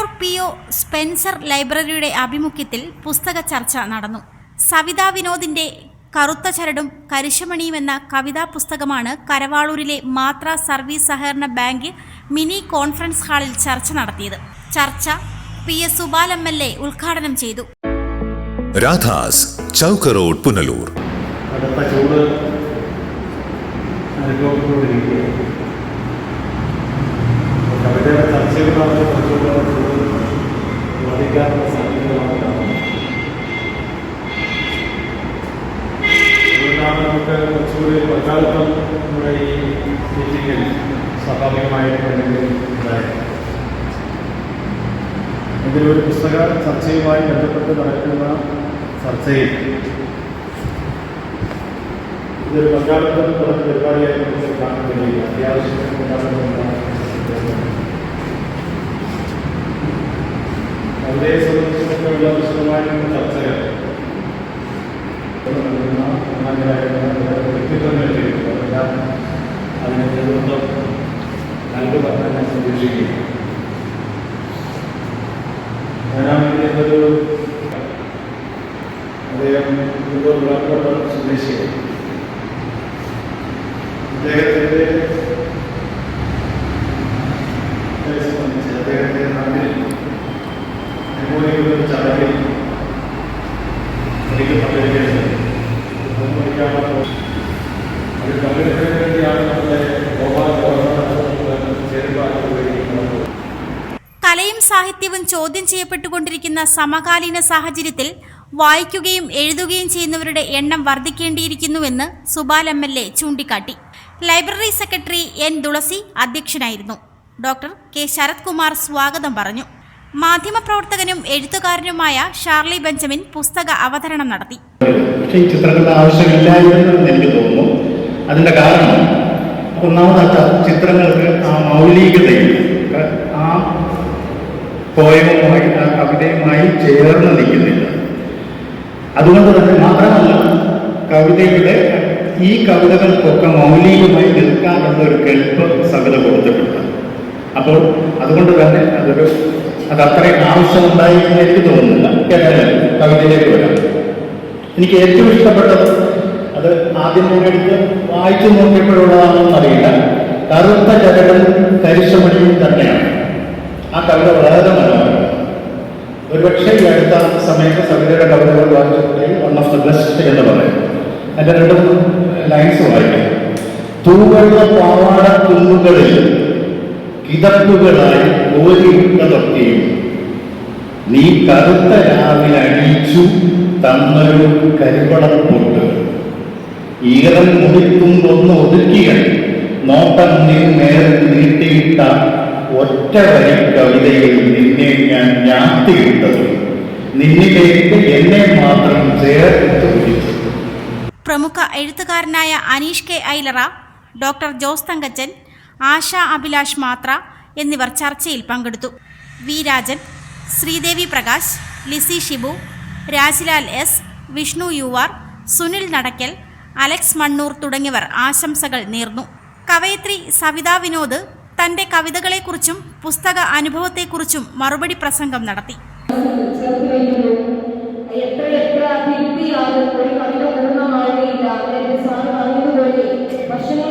Karavaloor P O Spencer ലൈബ്രറിയുടെ ആഭിമുഖ്യത്തിൽ പുസ്തക ചർച്ച നടന്നു. സവിതാ വിനോദിന്റെ കറുത്ത ചരടും കരിശമണിയും എന്ന കവിതാ പുസ്തകമാണ് കരവാളൂരിലെ മാത്ര സർവീസ് സഹകരണ ബാങ്ക് മിനി കോൺഫറൻസ് ഹാളിൽ ചർച്ച നടത്തിയത്. ചർച്ച P S Subal M L A ഉദ്ഘാടനം ചെയ്തു. രാധാസ് ചൗക്ക് റോഡ് പുനലൂർ. കവിതയുടെ കുറച്ചുകൂടെ കുറച്ചുകൂടി പങ്കാളിത്തം നമ്മുടെ ഈ മീറ്റിങ്ങിൽ സ്വാഭാവികമായിട്ടും അല്ലെങ്കിൽ ഉണ്ടായത് ഇതിലൊരു പുസ്തക ചർച്ചയുമായി ബന്ധപ്പെട്ട് നടക്കുന്ന ചർച്ചയിൽ ഇതൊരു പങ്കാളിത്തം പറഞ്ഞ പരിപാടിയായി നമുക്ക് കാണാൻ കഴിയില്ല അത്യാവശ്യം പങ്കാളിത്തം കവിതയെ സംബന്ധിച്ചിടത്തോളം വിശദമായ ചർച്ചകൾ അതിന് നേതൃത്വം നൽകുക ഞാൻ പ്രതീക്ഷിക്കുന്നു ഞാനാണെങ്കിൽ എന്നൊരു അദ്ദേഹം സ്വദേശിയാണ് അദ്ദേഹത്തിന്റെ സാഹിത്യവും ചോദ്യം ചെയ്യപ്പെട്ടുകൊണ്ടിരിക്കുന്ന സമകാലീന സാഹചര്യത്തിൽ വായിക്കുകയും എഴുതുകയും ചെയ്യുന്നവരുടെ എണ്ണം വർദ്ധിക്കേണ്ടിയിരിക്കുന്നുവെന്ന് സുബാൽ എം എൽ എ ചൂണ്ടിക്കാട്ടി. ലൈബ്രറി സെക്രട്ടറി എൻ തുളസി അധ്യക്ഷനായിരുന്നു. ഡോക്ടർ കെ ശരത് കുമാർ സ്വാഗതം പറഞ്ഞു. മാധ്യമപ്രവർത്തകനും എഴുത്തുകാരനുമായ ഷാർലി ബെഞ്ചമിൻ പുസ്തക അവതരണം നടത്തി. അതിന്റെ കാരണം ഒന്നാമത് ചിത്രങ്ങൾക്ക് ആ മൗലികതയും പോയവുമായി ആ കവിതയുമായി ചേർന്ന് നിൽക്കുന്നില്ല. അതുകൊണ്ട് തന്നെ മാത്രമല്ല കവിതയുടെ ഈ കവിതകൾക്കൊക്കെ മൗലികമായി നിൽക്കാനുള്ള ഒരു കെൽപ്പ് സകല കൊടുത്തിട്ടുണ്ട്. അപ്പോൾ അതുകൊണ്ട് തന്നെ അതൊരു അത് അത്രയും ആവശ്യമുണ്ടായി എന്ന് എനിക്ക് തോന്നുന്നില്ല. കവിതയിലേക്ക് വരാം. എനിക്ക് ഏറ്റവും ഇഷ്ടപ്പെട്ടത് അത് ആദ്യം മുന്നെടുത്ത് വായിച്ചു നോക്കിയപ്പോഴുള്ളതാണെന്ന് അറിയില്ല. കറുത്ത ജഗടും കരിശമണിയും തന്നെയാണ്. ആ കവിത വളരെ മനോഹരം ഒരുപക്ഷെ ഈ അടുത്ത സമയത്ത് സവിതയുടെ കവിതകൾ വായിച്ചപ്പോഴേ വൺ ഓഫ് ദ ബെസ്റ്റ് എന്ന് പറയും. അതിന്റെ രണ്ട് ലൈൻസ് വായിക്കാം. തൂവെള്ള പാവാട കുന്നുകളിൽ കിതപ്പുകളായി ഓരിയിട്ടതൊക്കെയും നീ കറുത്ത രാവിലെ അണിയിച്ചു തന്നൊരു കരിവളപ്പൊട്ട് ഈറൻ മുടിക്കുമ്പൊന്ന് ഒതുക്കിയ നോട്ടം നീ നേരെ നീട്ടിയിട്ട ഒറ്റ വരി കവിതയിൽ നിന്നെ ഞാൻ ഞാത്തിയിട്ടത് നിന്നിലേക്ക് എന്നെ മാത്രം ചേർത്ത് പ്രമുഖ എഴുത്തുകാരനായ അനീഷ് കെ ഐലറ ഡോക്ടർ ജോസ് തങ്കച്ചൻ ആശ അഭിലാഷ് മാത്ര എന്നിവർ ചർച്ചയിൽ പങ്കെടുത്തു. V Rajan Sreedevi Prakash Lissy Shibu Rajlal S Vishnu യുവാർ Sunil Nadakkal Alex Mannoor തുടങ്ങിയവർ ആശംസകൾ നേർന്നു. കവയത്രി സവിതാ വിനോദ് തന്റെ കവിതകളെക്കുറിച്ചും പുസ്തക അനുഭവത്തെക്കുറിച്ചും മറുപടി പ്രസംഗം നടത്തി. ചേർത്തുവയ്ക്കുന്നു എത്ര എത്ര തിരുത്തിയാലും ഒരു കവിത പൂർണമാവുകയില്ല എന്റെ സാർ പറഞ്ഞതുപോലെ വർഷങ്ങൾ